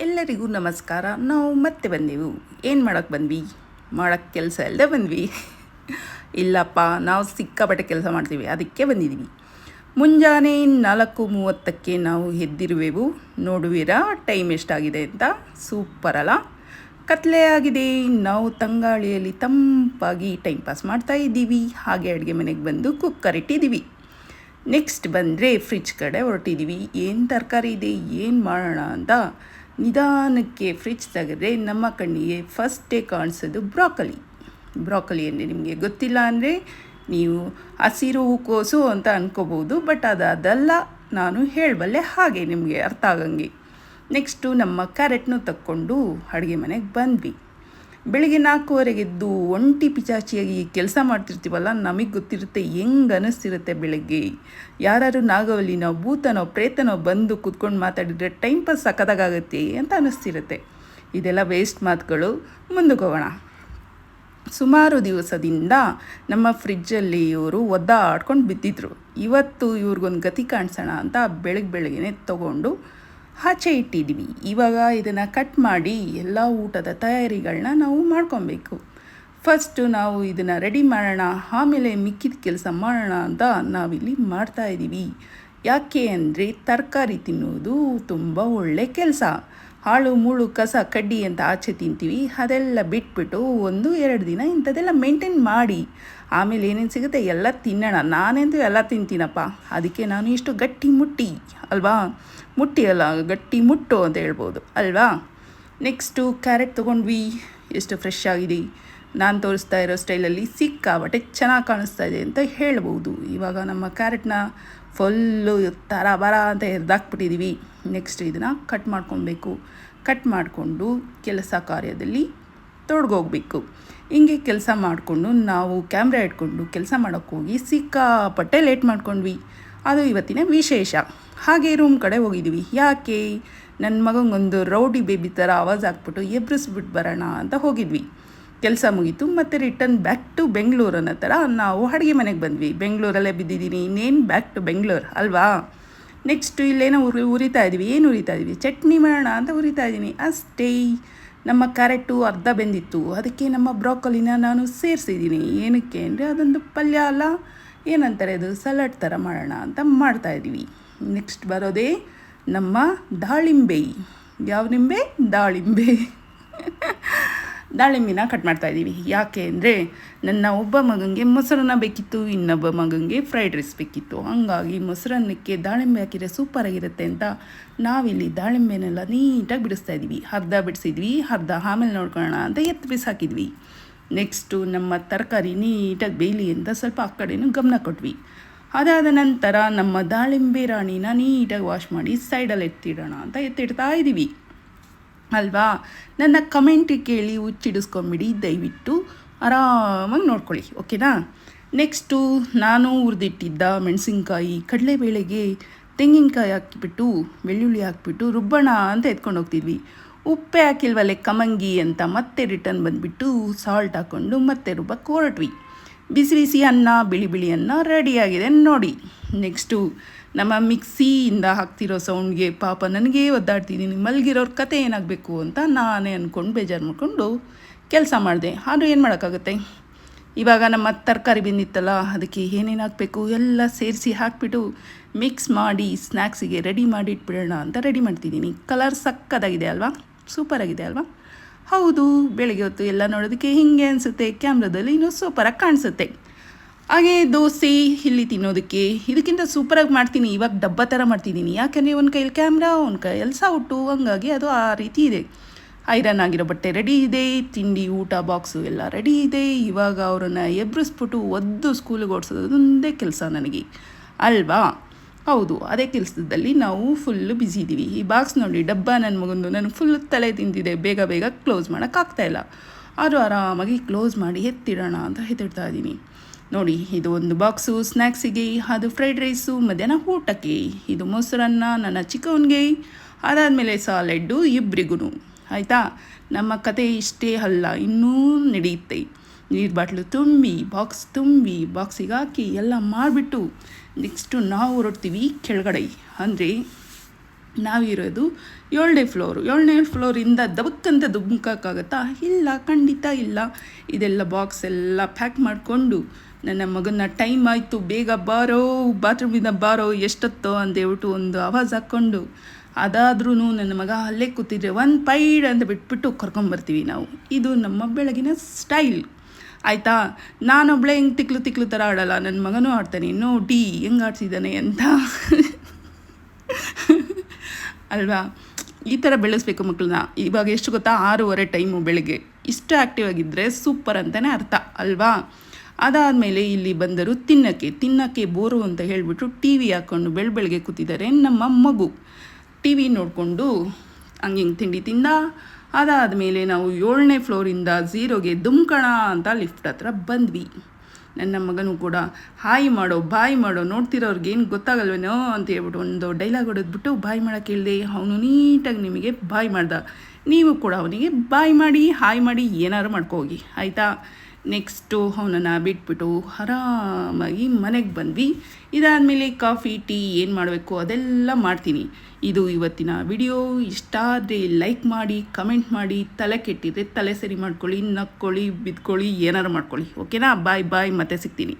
ಎಲ್ಲರಿಗೂ ನಮಸ್ಕಾರ. ನಾವು ಮತ್ತೆ ಬಂದೆವು. ಏನು ಮಾಡೋಕ್ಕೆ ಬಂದ್ವಿ? ಮಾಡೋಕ್ಕೆ ಕೆಲಸ ಇಲ್ಲದೆ ಬಂದ್ವಿ. ಇಲ್ಲಪ್ಪ, ನಾವು ಸಿಕ್ಕಾಪಟ್ಟೆ ಕೆಲಸ ಮಾಡ್ತೀವಿ. ಅದಕ್ಕೆ ಬಂದಿದ್ದೀವಿ ಮುಂಜಾನೆ ನಾಲ್ಕು ಮೂವತ್ತಕ್ಕೆ ನಾವು ಎದ್ದಿರುವೆವು. ನೋಡುವಿರಾ, ಟೈಮ್ ಎಷ್ಟಾಗಿದೆ ಅಂತ? ಸೂಪರ್ ಅಲ್ಲ? ಕತ್ಲೆ ಆಗಿದೆ. ನಾವು ತಂಗಾಳಿಯಲ್ಲಿ ತಂಪಾಗಿ ಟೈಮ್ ಪಾಸ್ ಮಾಡ್ತಾ ಇದ್ದೀವಿ. ಹಾಗೆ ಅಡುಗೆ ಮನೆಗೆ ಬಂದು ಕುಕ್ಕರ್ ಇಟ್ಟಿದ್ದೀವಿ. ನೆಕ್ಸ್ಟ್ ಬಂದರೆ ಫ್ರಿಜ್ ಕಡೆ ಹೊರಟಿದ್ದೀವಿ. ಏನು ತರಕಾರಿ ಇದೆ? ಏನು ಮಾಡೋಣ ಅಂತ ನಿಧಾನಕ್ಕೆ ಫ್ರಿಜ್ ತೆಗೆದ್ರೆ ನಮ್ಮ ಕಣ್ಣಿಗೆ ಫಸ್ಟೇ ಕಾಣಿಸೋದು ಬ್ರಾಕಲಿ. ಬ್ರಾಕಲಿ ಅಂದರೆ ನಿಮಗೆ ಗೊತ್ತಿಲ್ಲ ಅಂದರೆ ನೀವು ಹಸಿರು ಹೂಕೋಸು ಅಂತ ಅಂದ್ಕೋಬೋದು ಬಟ್ ಅದು ಅದಲ್ಲ ನಾನು ಹೇಳಬಲ್ಲೆ ಹಾಗೆ ನಿಮಗೆ ಅರ್ಥ ಆಗಂಗೆ. ನೆಕ್ಸ್ಟು ನಮ್ಮ ಕ್ಯಾರೆಟ್ನು ತಕ್ಕೊಂಡು ಅಡುಗೆ ಮನೆಗೆ ಬಂದ್ವಿ. ಬೆಳಿಗ್ಗೆ ನಾಲ್ಕೂವರೆಗೆ ಎದ್ದು ಒಂಟಿ ಪಿಚಾಚಿಯಾಗಿ ಕೆಲಸ ಮಾಡ್ತಿರ್ತೀವಲ್ಲ, ನಮಗೆ ಗೊತ್ತಿರುತ್ತೆ ಹೆಂಗೆ ಅನ್ನಿಸ್ತಿರುತ್ತೆ ಬೆಳಗ್ಗೆ. ಯಾರು ನಾಗವಲ್ಲಿನೋ, ಭೂತನೋ, ಪ್ರೇತನೋ ಬಂದು ಕೂತ್ಕೊಂಡು ಮಾತಾಡಿದರೆ ಟೈಮ್ ಪಾಸ್ ಸಕ್ಕದಾಗುತ್ತೆ ಅಂತ ಅನ್ನಿಸ್ತಿರುತ್ತೆ ಇದೆಲ್ಲ ವೇಸ್ಟ್ ಮಾತುಗಳು. ಮುಂದಕ್ಕೆ ಸುಮಾರು ದಿವಸದಿಂದ ನಮ್ಮ ಫ್ರಿಜ್ಜಲ್ಲಿ ಇವರು ಒದ್ದಾಡ್ಕೊಂಡು ಬಿದ್ದಿದ್ರು. ಇವತ್ತು ಇವ್ರಿಗೊಂದು ಗತಿ ಕಾಣಿಸೋಣ ಅಂತ ಬೆಳಗ್ಗೆ ಬೆಳಗ್ಗೆನೆ ತೊಗೊಂಡು ಆಚೆ ಇಟ್ಟಿದ್ದೀವಿ. ಇವಾಗ ಇದನ್ನು ಕಟ್ ಮಾಡಿ ಎಲ್ಲ ಊಟದ ತಯಾರಿಗಳನ್ನ ನಾವು ಮಾಡ್ಕೊಬೇಕು. ಫಸ್ಟು ನಾವು ಇದನ್ನು ರೆಡಿ ಮಾಡೋಣ, ಆಮೇಲೆ ಮಿಕ್ಕಿದ ಕೆಲಸ ಮಾಡೋಣ ಅಂತ ನಾವಿಲ್ಲಿ ಮಾಡ್ತಾ ಇದ್ದೀವಿ. ಯಾಕೆ ಅಂದರೆ ತರಕಾರಿ ತಿನ್ನೋದು ತುಂಬ ಒಳ್ಳೆ ಕೆಲಸ. ಹಾಳು, ಮೂಳು, ಕಸ, ಕಡ್ಡಿ ಅಂತ ಆಚೆ ತಿಂತೀವಿ. ಅದೆಲ್ಲ ಬಿಟ್ಬಿಟ್ಟು ಒಂದು ಎರಡು ದಿನ ಇಂಥದ್ದೆಲ್ಲ ಮೇಂಟೈನ್ ಮಾಡಿ. ಆಮೇಲೆ ಏನೇನು ಸಿಗುತ್ತೆ ಎಲ್ಲ ತಿನ್ನೋಣ. ನಾನೆಂದು ಎಲ್ಲ ತಿಂತೀನಪ್ಪ. ಅದಕ್ಕೆ ನಾನು ಇಷ್ಟು ಗಟ್ಟಿ ಮುಟ್ಟಿ ಅಲ್ವಾ? ಮುಟ್ಟಿ ಅಲ್ಲ ಗಟ್ಟಿ ಮುಟ್ಟು ಅಂತ ಹೇಳ್ಬೋದು, ಅಲ್ವಾ? ನೆಕ್ಸ್ಟು ಕ್ಯಾರೆಟ್ ತೊಗೊಂಡ್ವಿ. ಎಷ್ಟು ಫ್ರೆಶ್ ಆಗಿದೆ. ನಾನು ತೋರಿಸ್ತಾ ಇರೋ ಸ್ಟೈಲಲ್ಲಿ ಸಿಕ್ಕಾಬಟ್ಟೆ ಚೆನ್ನಾಗಿ ಕಾಣಿಸ್ತಾ ಇದೆ ಅಂತ ಹೇಳ್ಬೋದು. ಇವಾಗ ನಮ್ಮ ಕ್ಯಾರೆಟ್ನ ಫುಲ್ಲು ತರ ಬರ ಅಂತ ಎರ್ದಾಕ್ಬಿಟ್ಟಿದ್ದೀವಿ ನೆಕ್ಸ್ಟ್ ಇದನ್ನು ಕಟ್ ಮಾಡ್ಕೊಬೇಕು ಕಟ್ ಮಾಡಿಕೊಂಡು ಕೆಲಸ ಕಾರ್ಯದಲ್ಲಿ ತೊಡಗೋಗ್ಬೇಕು. ಹಿಂಗೆ ಕೆಲಸ ಮಾಡಿಕೊಂಡು ನಾವು ಕ್ಯಾಮ್ರಾ ಇಟ್ಕೊಂಡು ಕೆಲಸ ಮಾಡೋಕ್ಕೋಗಿ ಸಿಕ್ಕಾಪಟ್ಟೆ ಲೇಟ್ ಮಾಡ್ಕೊಂಡ್ವಿ. ಅದು ಇವತ್ತಿನ ವಿಶೇಷ. ಹಾಗೆ ರೂಮ್ ಕಡೆ ಹೋಗಿದ್ವಿ. ಯಾಕೆ? ನನ್ನ ಮಗಂಗೊಂದು ರೌಡಿ ಬೇಬಿ ಥರ ಆವಾಜ್ ಹಾಕ್ಬಿಟ್ಟು ಎಬ್ರಿಸ್ಬಿಟ್ಟು ಬರೋಣ ಅಂತ ಹೋಗಿದ್ವಿ. ಕೆಲಸ ಮುಗೀತು. ಮತ್ತು ರಿಟರ್ನ್ ಬ್ಯಾಕ್ ಟು ಬೆಂಗಳೂರು ಅನ್ನೋ ಥರ ನಾವು ಅಡುಗೆ ಮನೆಗೆ ಬಂದ್ವಿ. ಬೆಂಗಳೂರಲ್ಲೇ ಬಿದ್ದಿದ್ದೀನಿ. ಇನ್ನೇನು ಬ್ಯಾಕ್ ಟು ಬೆಂಗಳೂರು ಅಲ್ವಾ? ನೆಕ್ಸ್ಟು ಇಲ್ಲೇನೋ ಉರಿ, ಉರಿತಾ ಇದ್ವಿ. ಏನು ಉರಿತಾ ಇದ್ವಿ? ಚಟ್ನಿ ಮಾಡೋಣ ಅಂತ ಉರಿತಾ ಇದ್ದೀನಿ ಅಷ್ಟೇ. ನಮ್ಮ ಕ್ಯಾರೆಟು ಅರ್ಧ ಬೆಂದಿತ್ತು. ಅದಕ್ಕೆ ನಮ್ಮ ಬ್ರಾಕೊಲಿನ ನಾನು ಸೇರಿಸಿದ್ದೀನಿ. ಏನಕ್ಕೆ ಅಂದರೆ ಅದೊಂದು ಪಲ್ಯ ಅಲ್ಲ. ಏನಂತಾರೆ ಅದು? ಸಲಾಡ್ ಥರ ಮಾಡೋಣ ಅಂತ ಮಾಡ್ತಾ ಇದ್ದೀವಿ. ನೆಕ್ಸ್ಟ್ ಬರೋದೇ ನಮ್ಮ ದಾಳಿಂಬೆ. ಯಾವ ನಿಂಬೆ? ದಾಳಿಂಬೆ. ದಾಳಿಂಬಿನ ಕಟ್ ಮಾಡ್ತಾ ಇದ್ದೀವಿ. ಯಾಕೆ ಅಂದರೆ ನನ್ನ ಒಬ್ಬ ಮಗನಿಗೆ ಮೊಸರನ್ನ ಬೇಕಿತ್ತು, ಇನ್ನೊಬ್ಬ ಮಗನಿಗೆ ಫ್ರೈಡ್ ರೈಸ್ ಬೇಕಿತ್ತು. ಹಂಗಾಗಿ ಮೊಸರನ್ನಕ್ಕೆ ದಾಳಿಂಬೆ ಹಾಕಿದರೆ ಸೂಪರಾಗಿರುತ್ತೆ ಅಂತ ನಾವಿಲ್ಲಿ ದಾಳಿಂಬೆನೆಲ್ಲ ನೀಟಾಗಿ ಬಿಡಿಸ್ತಾ ಇದ್ದೀವಿ. ಅರ್ಧ ಬಿಡಿಸಿದ್ವಿ, ಅರ್ಧ ಆಮೇಲೆ ನೋಡ್ಕೊಳ್ಳೋಣ ಅಂತ ಎತ್ತು ಬಿಸಾಕಿದ್ವಿ. ನೆಕ್ಸ್ಟು ನಮ್ಮ ತರಕಾರಿ ನೀಟಾಗಿ ಬೇಯಲಿ ಅಂತ ಸ್ವಲ್ಪ ಆ ಕಡೆನೂ ಗಮನ ಕೊಟ್ವಿ. ಅದಾದ ನಂತರ ನಮ್ಮ ದಾಳಿಂಬೆ ರಾಣಿನ ನೀಟಾಗಿ ವಾಶ್ ಮಾಡಿ ಸೈಡಲ್ಲಿ ಎತ್ತಿಡೋಣ ಅಂತ ಎತ್ತಿಡ್ತಾ ಇದ್ದೀವಿ ಅಲ್ವಾ? ನನ್ನ ಕಮೆಂಟ್ ಕೇಳಿ ಹುಚ್ಚಿಡಿಸ್ಕೊಂಬಿಡಿ, ದಯವಿಟ್ಟು ಆರಾಮಾಗಿ ನೋಡ್ಕೊಳ್ಳಿ ಓಕೆನಾ ನೆಕ್ಸ್ಟು ನಾನು ಹುರಿದಿಟ್ಟಿದ್ದ ಮೆಣಸಿನ್ಕಾಯಿ ಕಡಲೆಬೇಳೆಗೆ ತೆಂಗಿನಕಾಯಿ ಹಾಕಿಬಿಟ್ಟು, ಬೆಳ್ಳುಳ್ಳಿ ಹಾಕಿಬಿಟ್ಟು ರುಬ್ಬಣ ಅಂತ ಎತ್ಕೊಂಡು ಹೋಗ್ತಿದ್ವಿ ಉಪ್ಪೆ ಹಾಕಿಲ್ವಲ್ಲೇ ಕಮಂಗಿ ಅಂತ ಮತ್ತೆ ರಿಟರ್ನ್ ಬಂದುಬಿಟ್ಟು ಸಾಲ್ಟ್ ಹಾಕ್ಕೊಂಡು ಮತ್ತೆ ರುಬ್ಬಕ್ಕೆ ಹೊರಟ್ವಿ ಬಿಸಿ ಬಿಸಿ ಅನ್ನ, ಬಿಳಿ ಬಿಳಿ ಅನ್ನ ರೆಡಿಯಾಗಿದೆ ನೋಡಿ ನೆಕ್ಸ್ಟು ನಮ್ಮ ಮಿಕ್ಸಿಯಿಂದ ಹಾಕ್ತಿರೋ ಸೌಂಡ್ಗೆ ಪಾಪ ನನಗೇ ಒದ್ದಾಡ್ತಿದ್ದೀನಿ ಮಲಗಿರೋರ ಕತೆ ಏನಾಗಬೇಕು ಅಂತ ನಾನೇ ಅಂದ್ಕೊಂಡು ಬೇಜಾರು ಮಾಡಿಕೊಂಡು ಕೆಲಸ ಮಾಡಿದೆ. ಆದರೂ ಏನು ಮಾಡೋಕ್ಕಾಗುತ್ತೆ? ಇವಾಗ ನಮ್ಮ ತರಕಾರಿ ಬಂದಿತ್ತಲ್ಲ, ಅದಕ್ಕೆ ಏನೇನು ಹಾಕಬೇಕು? ಎಲ್ಲ ಸೇರಿಸಿ ಹಾಕಿಬಿಟ್ಟು ಮಿಕ್ಸ್ ಮಾಡಿ ಸ್ನ್ಯಾಕ್ಸಿಗೆ ರೆಡಿ ಮಾಡಿ ಇಟ್ಬಿಡೋಣ ಅಂತ ರೆಡಿ ಮಾಡ್ತಿದ್ದೀನಿ. ಕಲರ್ ಸಕ್ಕದಾಗಿದೆ ಅಲ್ವಾ? ಸೂಪರಾಗಿದೆ ಅಲ್ವಾ? ಹೌದು, ಬೆಳಿಗ್ಗೆ ಹೊತ್ತು ಎಲ್ಲ ನೋಡೋದಕ್ಕೆ ಹಿಂಗೆ ಅನಿಸುತ್ತೆ, ಕ್ಯಾಮ್ರಾದಲ್ಲಿ ಇನ್ನೂ ಸೂಪರಾಗಿ ಕಾಣಿಸುತ್ತೆ. ಹಾಗೆ ದೋಸೆ ಇಲ್ಲಿ ತಿನ್ನೋದಕ್ಕೆ ಇದಕ್ಕಿಂತ ಸೂಪರಾಗಿ ಮಾಡ್ತೀನಿ, ಇವಾಗ ಡಬ್ಬ ಥರ ಮಾಡ್ತಿದ್ದೀನಿ. ಯಾಕೆಂದರೆ ಒಂದು ಕೈಯಲ್ಲಿ ಕ್ಯಾಮ್ರಾ, ಒಂದು ಕೈಯಲ್ಲಿ ಸೌಟು, ಹಂಗಾಗಿ ಅದು ಆ ರೀತಿ ಇದೆ. ಐರನ್ ಆಗಿರೋ ಬಟ್ಟೆ ರೆಡಿ ಇದೆ, ತಿಂಡಿ, ಊಟ ಬಾಕ್ಸು ಎಲ್ಲ ರೆಡಿ ಇದೆ. ಇವಾಗ ಅವರನ್ನು ಎಬ್ರಿಸ್ಬಿಟ್ಟು ಒದ್ದು ಸ್ಕೂಲಿಗೆ ಓಡಿಸೋದು ಒಂದೇ ಕೆಲಸ ನನಗೆ. ಅಲ್ವಾ? ಹೌದು, ಅದೇ ಕೆಲಸದಲ್ಲಿ ನಾವು ಫುಲ್ಲು ಬ್ಯುಸಿ ಇದ್ದೀವಿ ಈ ಬಾಕ್ಸ್ ನೋಡಿ, ಡಬ್ಬ ನನ್ನ ಮಗಂದು ನನಗೆ ಫುಲ್ ತಲೆ ತಿಂದಿದೆ. ಬೇಗ ಬೇಗ ಕ್ಲೋಸ್ ಮಾಡೋಕ್ಕಾಗ್ತಾಯಿಲ್ಲ ಆದರೂ ಆರಾಮಾಗಿ ಕ್ಲೋಸ್ ಮಾಡಿ ಎತ್ತಿಡೋಣ ಅಂತ ಎತ್ತಿಡ್ತಾ ಇದ್ದೀನಿ ನೋಡಿ, ಇದು ಒಂದು ಬಾಕ್ಸು ಸ್ನ್ಯಾಕ್ಸಿಗೆ ಅದು ಫ್ರೈಡ್ ರೈಸು ಮಧ್ಯಾಹ್ನ ಊಟಕ್ಕೆ. ಇದು ಮೊಸರನ್ನ ನನ್ನ ಚಿಕ್ಕವನಿಗೆ, ಅದಾದಮೇಲೆ ಸಾಲೆಡ್ಡು ಇಬ್ಬರಿಗೂ ಆಯಿತಾ? ನಮ್ಮ ಕತೆ ಇಷ್ಟೇ ಅಲ್ಲ, ಇನ್ನೂ ನಡೆಯುತ್ತೆ. ನೀರು ಬಾಟ್ಲು ತುಂಬಿ ಬಾಕ್ಸ್ ತುಂಬಿ ಬಾಕ್ಸಿಗೆ ಹಾಕಿ ಎಲ್ಲ ಮಾಡಿಬಿಟ್ಟು ನೆಕ್ಸ್ಟು ನಾವು ಹೊರಡ್ತೀವಿ ಕೆಳಗಡೆ. ಅಂದರೆ ನಾವಿರೋದು ಏಳನೇ ಫ್ಲೋರು ಏಳನೇ ಫ್ಲೋರಿಂದ ದಬಕ್ಕಂತ ದುಮ್ಕಕ್ಕಾಗತ್ತಾ ಇಲ್ಲ, ಖಂಡಿತ ಇಲ್ಲ. ಇದೆಲ್ಲ ಬಾಕ್ಸ್ ಎಲ್ಲ ಪ್ಯಾಕ್ ಮಾಡಿಕೊಂಡು ನನ್ನ ಮಗನ ಟೈಮ್ ಆಯಿತು, ಬೇಗ ಬಾರೋ ಬಾತ್ರೂಮಿಂದ ಬಾರೋ, ಎಷ್ಟೊತ್ತೋ ಅಂತೇಳ್ಬಿಟ್ಟು ಒಂದು ಆವಾಜ್ ಹಾಕ್ಕೊಂಡು ಅದಾದ್ರೂ ನನ್ನ ಮಗ ಅಲ್ಲೇ ಕೂತಿದ್ರೆ, ಒಂದು ಪೈಡ್ ಅಂತ ಬಿಟ್ಬಿಟ್ಟು ಕರ್ಕೊಂಬರ್ತೀವಿ ನಾವು. ಇದು ನಮ್ಮ ಬೆಳಗಿನ ಸ್ಟೈಲ್ ಆಯಿತಾ? ನಾನೊಬ್ಳೆ ಹಿಂಗೆ ತಿಕ್ಲು ತಿಕ್ಲು ಥರ ಆಡಲ್ಲ. ನನ್ನ ಮಗನೂ ಆಡ್ತಾನೆ. ನೋಡಿ ಹೆಂಗೆ ಆಡ್ಸಿದ್ದಾನೆ ಅಂತ. ಅಲ್ವಾ? ಈ ಥರ ಬೆಳೆಸ್ಬೇಕು ಮಕ್ಕಳನ್ನ ಇವಾಗ ಎಷ್ಟು ಗೊತ್ತಾ? ಆರೂವರೆ ಟೈಮು ಬೆಳಗ್ಗೆ. ಇಷ್ಟು ಆ್ಯಕ್ಟಿವ್ ಆಗಿದ್ದರೆ ಸೂಪರ್ ಅಂತಲೇ ಅರ್ಥ. ಅಲ್ವಾ? ಅದಾದಮೇಲೆ ಇಲ್ಲಿ ಬಂದರು ತಿನ್ನಕ್ಕೆ. ತಿನ್ನಕ್ಕೆ ಬೋರು ಅಂತ ಹೇಳಿಬಿಟ್ಟು ಟಿ ವಿ ಹಾಕ್ಕೊಂಡು ಬೆಳ ಬೆಳಗ್ಗೆ ಕೂತಿದ್ದಾರೆ ನಮ್ಮ ಮಗು. ಟಿ ವಿ ನೋಡಿಕೊಂಡು, ಹಂಗೆ ಹಿಂಗೆ ತಿಂಡಿ ತಿಂದ ಅದಾದಮೇಲೆ ನಾವು ಏಳನೇ ಫ್ಲೋರಿಂದ ಝೀರೋಗೆ ದುಮ್ಕಣ ಅಂತ ಲಿಫ್ಟ್ ಹತ್ರ ಬಂದ್ವಿ. ನನ್ನ ಮಗನೂ ಕೂಡ, ಹಾಯ್ ಮಾಡೋ, ಬಾಯ್ ಮಾಡೋ, ನೋಡ್ತಿರೋರ್ಗೆ ಏನು ಗೊತ್ತಾಗಲ್ವೇನೋ? ಅಂತ ಹೇಳ್ಬಿಟ್ಟು ಒಂದು ಡೈಲಾಗ್ ಹೊಡೆದ್ಬಿಟ್ಟು, ಬಾಯ್ ಮಾಡೋಕ್ಕೆ ಹೇಳಿದೆ. ಅವನು ನೀಟಾಗಿ ನಿಮಗೆ ಬಾಯ್ ಮಾಡ್ದ. ನೀವು ಕೂಡ ಅವನಿಗೆ ಬಾಯ್ ಮಾಡಿ, ಹಾಯ್ ಮಾಡಿ ಏನಾದ್ರು ಮಾಡ್ಕೋಗಿ ಆಯಿತಾ? ನೆಕ್ಸ್ಟು ಅವನನ್ನು ಬಿಟ್ಬಿಟ್ಟು ಆರಾಮಾಗಿ ಮನೆಗೆ ಬಂದ್ವಿ. ಇದಾದಮೇಲೆ ಕಾಫಿ, ಟೀ ಏನು ಮಾಡಬೇಕು ಅದೆಲ್ಲ ಮಾಡ್ತೀನಿ. ಇದು ಇವತ್ತಿನ ವಿಡಿಯೋ. ಇಷ್ಟ ಆದರೆ ಲೈಕ್ ಮಾಡಿ, ಕಮೆಂಟ್ ಮಾಡಿ, ತಲೆ ಕೆಟ್ಟಿದ್ರೆ ತಲೆ ಸರಿ ಮಾಡ್ಕೊಳ್ಳಿ, ನಕ್ಕೊಳ್ಳಿ, ಬಿದ್ಕೊಳ್ಳಿ, ಏನಾರು ಮಾಡ್ಕೊಳ್ಳಿ. ಓಕೆನಾ? ಬಾಯ್ ಬಾಯ್. ಮತ್ತೆ ಸಿಗ್ತೀನಿ.